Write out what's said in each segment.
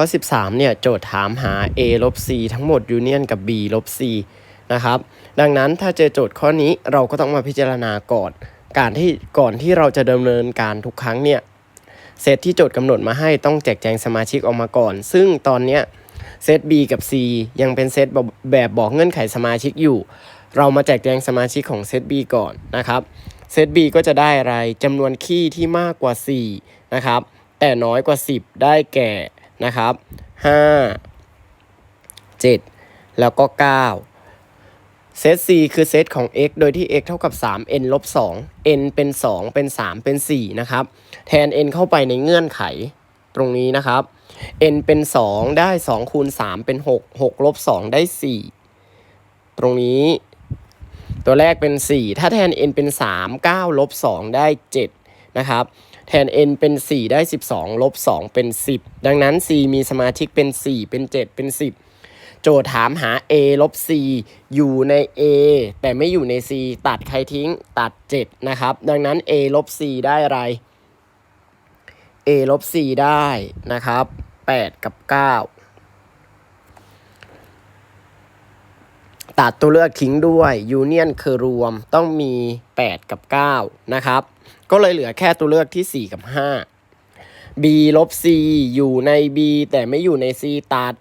ข้อ 13 เนี่ยโจทย์ถามหา a ลบ c ทั้งหมดยูเนียนกับ b ลบ c นะครับ ดังนั้นถ้าเจอโจทย์ข้อนี้เราก็ต้องมาพิจารณาก่อน การที่ก่อนที่เราจะดำเนินการทุกครั้งเนี่ยเซตที่โจทย์กำหนดมาให้ต้องแจกแจงสมาชิกออกมาก่อน ซึ่งตอนเนี้ยเซต B กับ C ยังเป็นเซตแบบแบบบอกเงื่อนไขสมาชิกอยู่ เรามาแจกแจงสมาชิกของเซต B ก่อนนะครับ เซต B ก็จะได้อะไรจำนวนคี่ที่มากกว่า 4 นะครับ แต่น้อยกว่า 10 ได้แก่ นะครับ5 7แล้วก็9เซต C คือเซตของ x โดยที่ x เท่ากับ 3 n ลบ2 n เป็น 2 เป็น 3 เป็น 4 นะครับ แทน n เข้าไปในเงื่อนไขตรงนี้นะครับ n เป็น 2 ได้ 2 คูณ 3 เป็น 6 6 ลบ 2 ได้ 4 ตรงนี้ ตัวแรกเป็น 4 ถ้าแทน n เป็น 3 9 ลบ 2 ได้ 7 นะครับ แทน n เป็น 4 ได้ 12 ลบ 2 เป็น 10 ดังนั้น c มีสมาชิกเป็น 4 เป็น 7 เป็น 10 โจทย์ถามหา a ลบ c อยู่ใน a แต่ไม่อยู่ใน c ตัดใครทิ้งตัด 7 นะครับ ดังนั้น a ลบ c ได้อะไร a ลบ c ได้นะครับ 8 กับ 9 ตัดตัวเลือกทิ้งด้วยยูเนียนคือรวมต้องมี 8 กับ 9 นะครับ ก็เลยเหลือแค่ตัวเลือกที่ 4 กับ 5 b ลบ c อยู่ใน b แต่ไม่อยู่ใน c ตัด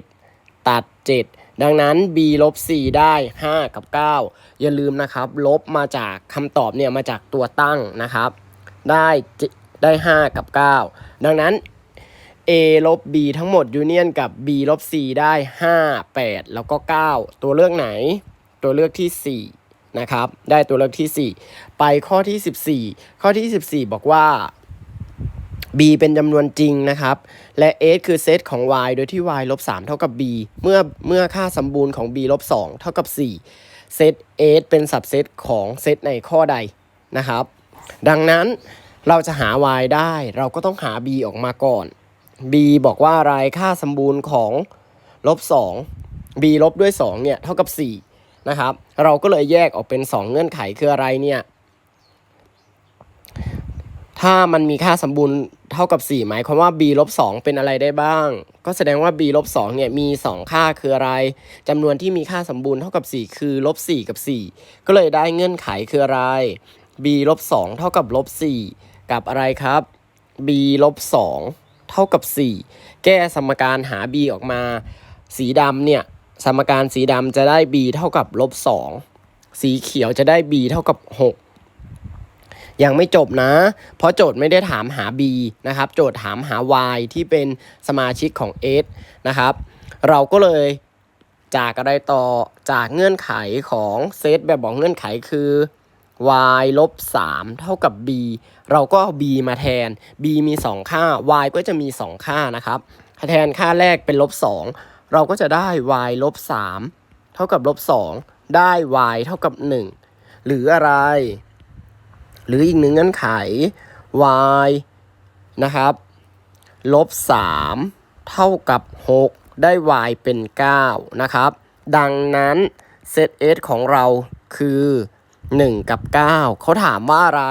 7 ตัด 7 ดังนั้น b ลบ c ได้ 5 กับ 9 อย่าลืมนะครับ ลบมาจากคำตอบเนี่ยมาจากตัวตั้งนะครับ ได้ได้ 5 กับ 9 ดังนั้น a ลบ b ทั้งหมดยูเนียนกับ b ลบ c ได้ 5 8 แล้วก็ 9 ตัวเลือกไหน ตัวเลือกที่ 4 นะครับ ได้ตัวเลือกที่ 4 ไปข้อที่ 14 ข้อที่ 14 บอกว่า b เป็นจำนวนจริงนะครับ และ s คือเซตของ y โดยที่ y ลบ 3 เท่ากับ b เมื่อเมื่อค่าสมบูรณ์ของ b ลบ 2 เท่ากับ 4 เซต s เป็นสับเซตของเซตในข้อใดนะครับ ดังนั้นเราจะหา y ได้เราก็ต้องหา b ออกมาก่อน b บอกว่าอะไรค่าสมบูรณ์ของลบ2 b ลบด้วย2เนี่ยเท่ากับ4นะครับ เราก็เลยแยกออกเป็น 2 เงื่อนไขคืออะไรเนี่ยถ้ามันมีค่าสมบูรณ์เท่ากับ 4 หมายความว่า b ลบ2เป็นอะไรได้บ้าง ก็แสดงว่า b ลบ2เนี่ยมี 2 ค่าคืออะไรจำนวนที่มีค่าสมบูรณ์เท่ากับ 4 คือลบ4กับ 4 ก็เลยได้เงื่อนไขคืออะไร b ลบ2เท่ากับลบ4กับอะไรครับ b ลบ2 เท่ากับ 4 แก้สมการหา b ออกมา สีดำเนี่ยสมการสีดำจะได้ b เท่ากับลบ2สีเขียวจะได้ b เท่ากับ 6 ยังไม่จบนะ เพราะโจทย์ไม่ได้ถามหา b นะครับ โจทย์ถามหา y ที่เป็นสมาชิกของ s นะครับ เราก็เลยจากอะไรต่อจากเงื่อนไขของเซตแบบบอกเงื่อนไขคือ y ลบ3เท่ากับ b เราก็เอา b มาแทน b มี 2 ค่า y ก็จะมี 2 ค่านะครับแทนค่าแรกเป็นลบ2เราก็จะได้ y ลบ3เท่ากับลบ2ได้ y เท่ากับ 1 หรืออะไร หรืออีกหนึ่งเงื่อนไข y นะครับลบ3เท่ากับ 6 ได้ y เป็น 9 นะครับ ดังนั้นเซต s ของเราคือ 1 กับ 9 เขาถามว่าอะไร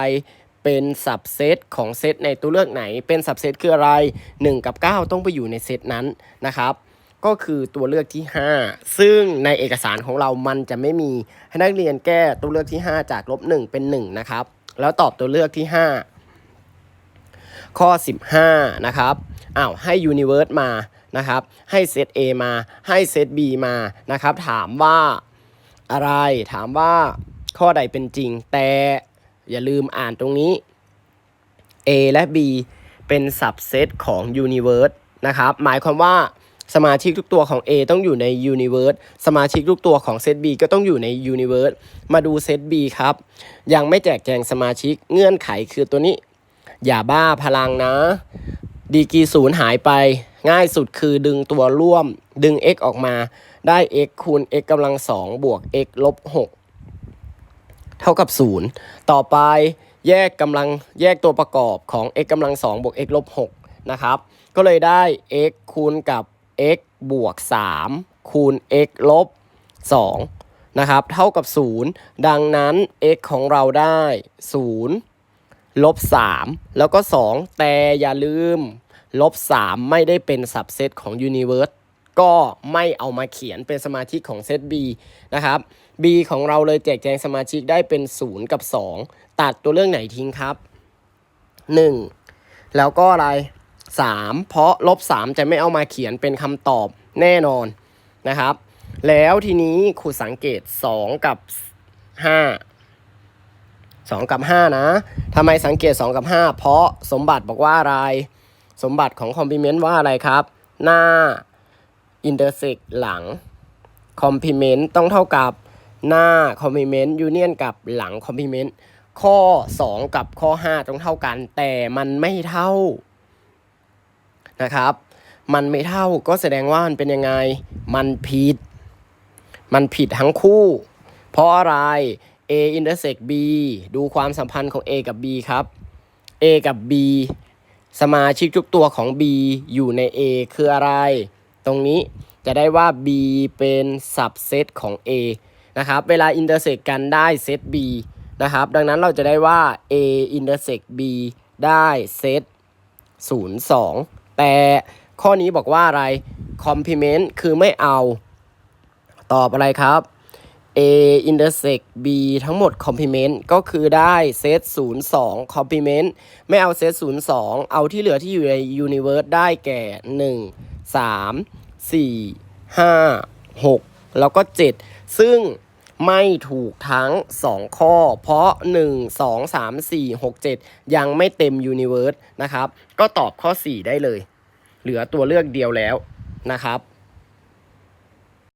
เป็นสับเซตของเซตในตัวเลือกไหน เป็นสับเซตคืออะไร 1 กับ 9 ต้องไปอยู่ในเซตนั้นนะครับ ก็คือตัวเลือกที่ 5 ซึ่งในเอกสารของเรามันจะไม่มีให้นักเรียนแก้ตัวเลือกที่ 5 จากลบ1เป็น 1 นะครับ แล้วตอบตัวเลือกที่ 5 ข้อ 15 นะครับอ้าวให้ Universe มานะครับ ให้เซต A มา ให้เซต B มานะครับ ถามว่าอะไรถามว่า ข้อใดเป็นจริง แต่อย่าลืมอ่านตรงนี้ A และ B เป็นสับเซตของ Universe นะครับ หมายความว่าสมาชิกทุกตัวของ A ต้องอยู่ใน Universe สมาชิกทุกตัวของเซต B ก็ต้องอยู่ใน Universe มาดูเซต B ครับ ยังไม่แจกแจงสมาชิกเงื่อนไขคือตัวนี้ อย่าบ้าพลังนะ ดีกีศูนย์หายไป ง่ายสุดคือดึงตัวร่วม ดึง x ออกมาได้ x คูณ x กำลัง2บวก x ลบ6 เท่ากับ 0 ต่อไปแยกกำลังแยกตัวประกอบของ x กำลัง2บวก x ลบ6นะครับ ก็เลยได้ x คูณกับ x บวก 3 คูณ x ลบ2นะครับ เท่ากับ 0 ดังนั้น x ของเราได้ 0 ลบ 3 แล้วก็ 2 แต่อย่าลืม ลบ 3 ไม่ได้เป็นสับเซตของ Universe ก็ไม่เอามาเขียนเป็นสมาชิกของเซต B นะครับ B ของเราเลยแจกแจงสมาชิกได้เป็น 0 กับ 2 ตัดตัวเรื่องไหนทิ้งครับ 1 แล้วก็อะไร 3 เพราะลบ 3 จะไม่เอามาเขียนเป็นคำตอบแน่นอนนะครับ แล้วทีนี้ครูสังเกต 2 กับ 5 2 กับ 5 นะทำไมสังเกต 2 กับ 5 เพราะสมบัติบอกว่าอะไร สมบัติของคอมพ l เมนต์ว่าอะไรครับ หน้าอินเตอร์เซกหลังคอมพ l เมนต์ต้องเท่ากับ หน้าคอมพ l เมนต์ยูเนียนกับหลังคอมพ l เมนต์ข้อ 2 กับข้อ 5 ต้องเท่ากัน แต่มันไม่เท่านะครับ มันไม่เท่าก็แสดงว่ามันเป็นยังไง มันผิด มันผิดทั้งคู่ เพราะอะไร A intersect B ดูความสัมพันธ์ของ A กับ B ครับ A กับ B สมาชิกทุกตัวของ B อยู่ใน A คืออะไร ตรงนี้จะได้ว่า B เป็น subset ของ A นะครับ เวลา intersect กันได้เซต B นะครับ ดังนั้นเราจะได้ว่า A intersect B ได้เซต0 2 แต่ข้อนี้บอกว่าอะไร complement คือไม่เอา ตอบอะไรครับ A intersect B ทั้งหมด complement ก็คือได้เซต0 2 complement ไม่เอาเซต0 2 เอาที่เหลือที่อยู่ใน universe ได้แก่ 1 3 4 5 6 แล้วก็ 7 ซึ่ง ไม่ถูกทั้ง 2 ข้อ เพราะ 1 2 3 4 6 7 ยังไม่เต็มยูนิเวิร์สนะครับ ก็ตอบข้อ 4 ได้เลย เหลือตัวเลือกเดียวแล้วนะครับ